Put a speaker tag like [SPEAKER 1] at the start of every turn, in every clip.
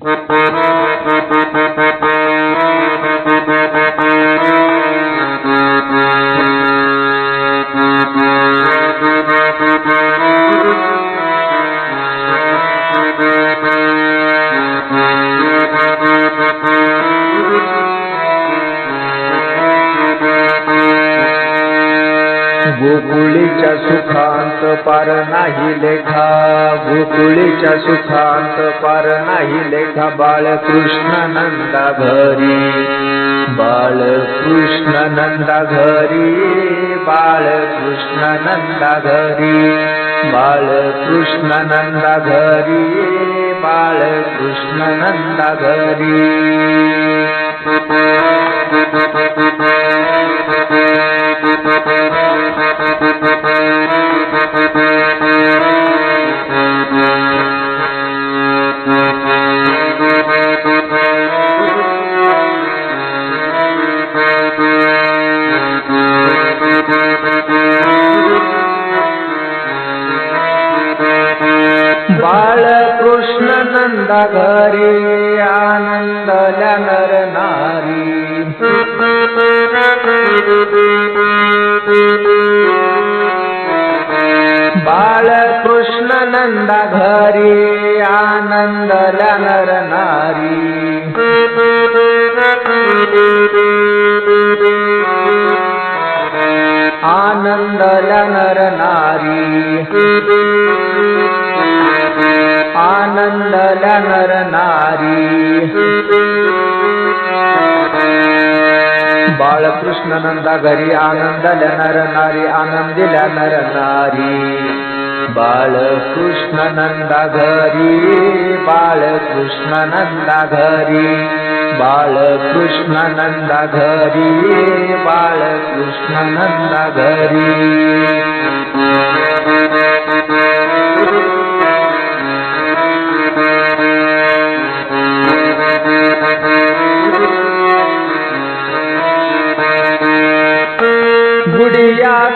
[SPEAKER 1] Thank you. गोकुळीच्या सुखांत पार नाही लेखा. गोकुळीच्या सुखांत पार नाही लेखा. बाळकृष्ण नंदा घरी बाळकृष्ण नंदा घरी बाळकृष्ण नंदा घरी बाळकृष्ण नंदा घरी बाळकृष्ण नंदा घरी आनंद घरी आनंदल्या नर. नारी बाळकृष्ण नंदा घरी आनंदल्या नर नारी. आनंदल्या नर नारी. आनंदल्या नर नारी बाळकृष्ण नंदा घरी आनंदल्या नर नारी आनंदिल्या नर नारी बाळकृष्ण नंदा घरी बाळकृष्ण नंदा घरी बाळकृष्ण नंदा घरी बाळकृष्ण नंदा घरी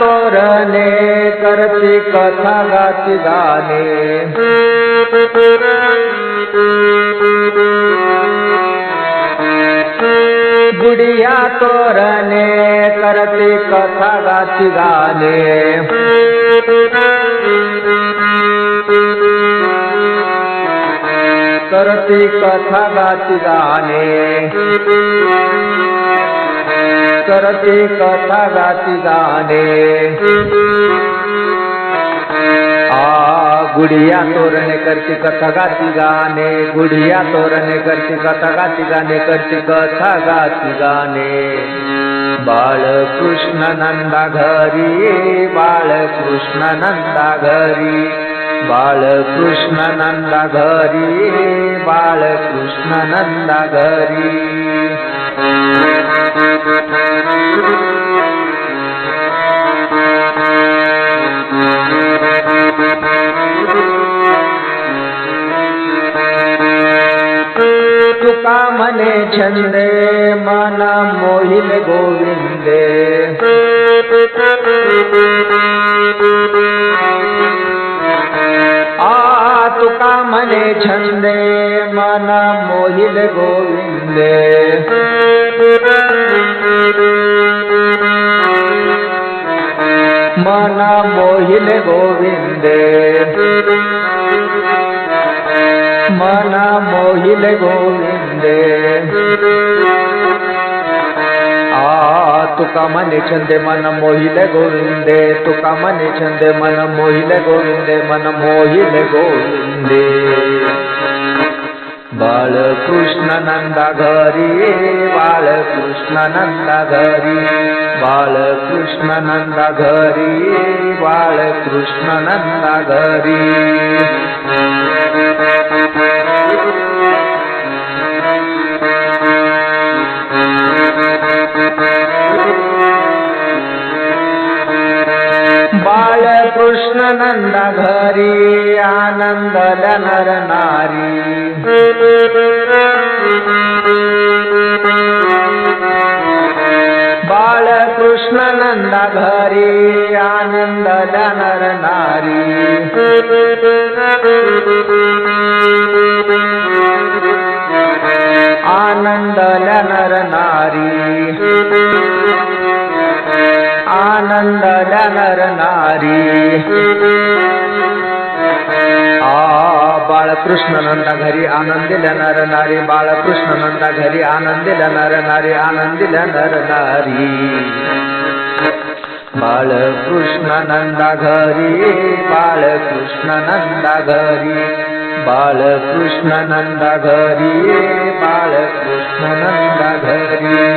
[SPEAKER 1] तोरणे करती कथा गाती गाणे गुडिया तोरणे करती कथा गाती गाणे करती कथा गाती गाणे करते कथा गाती गाणे. आ गुडिया तोरणे करते कथा गाती गाणे. गुडिया तोरणे करते कथा गाती गाणे करते कथा गाती गाणे. बाळकृष्ण नंदा घरी बाळकृष्ण नंदा घरी. बाळकृष्ण नंदा घरी बाळकृष्ण नंदा घरी. तुका मने छंदे मन मोहिल गोविंदे. आ तुका मने छंदे मन मोहिल गोविंदे. मन मोहिले गोविंदे। मन मोहिले गोविंदे। आ तुका मने छंदे मन मोहिले गोविंदे। तुका मने छंदे मन मोहिले गोविंदे। मन मोहिले गोविंदे। बाळकृष्ण नंदा घरी बाळकृष्ण नंदा घरी बाळकृष्ण नंदा घरी बाळकृष्ण नंदा घरी नंदा घरी आनंद नर नारी. बाळकृष्ण नंदा घरी आनंद नर नारी. आनंद नर नारी. आनंद नर नारी. आ बाळकृष्ण नंदा घरी आनंदिल्या नर नारी बाळकृष्ण नंदा घरी आनंदिल्या नर नारी आनंदिल्या नर नारी. बाळकृष्ण नंदा घरी बाळकृष्ण नंदा घरी बाळकृष्ण नंदा घरी बाळकृष्ण नंदा घरी.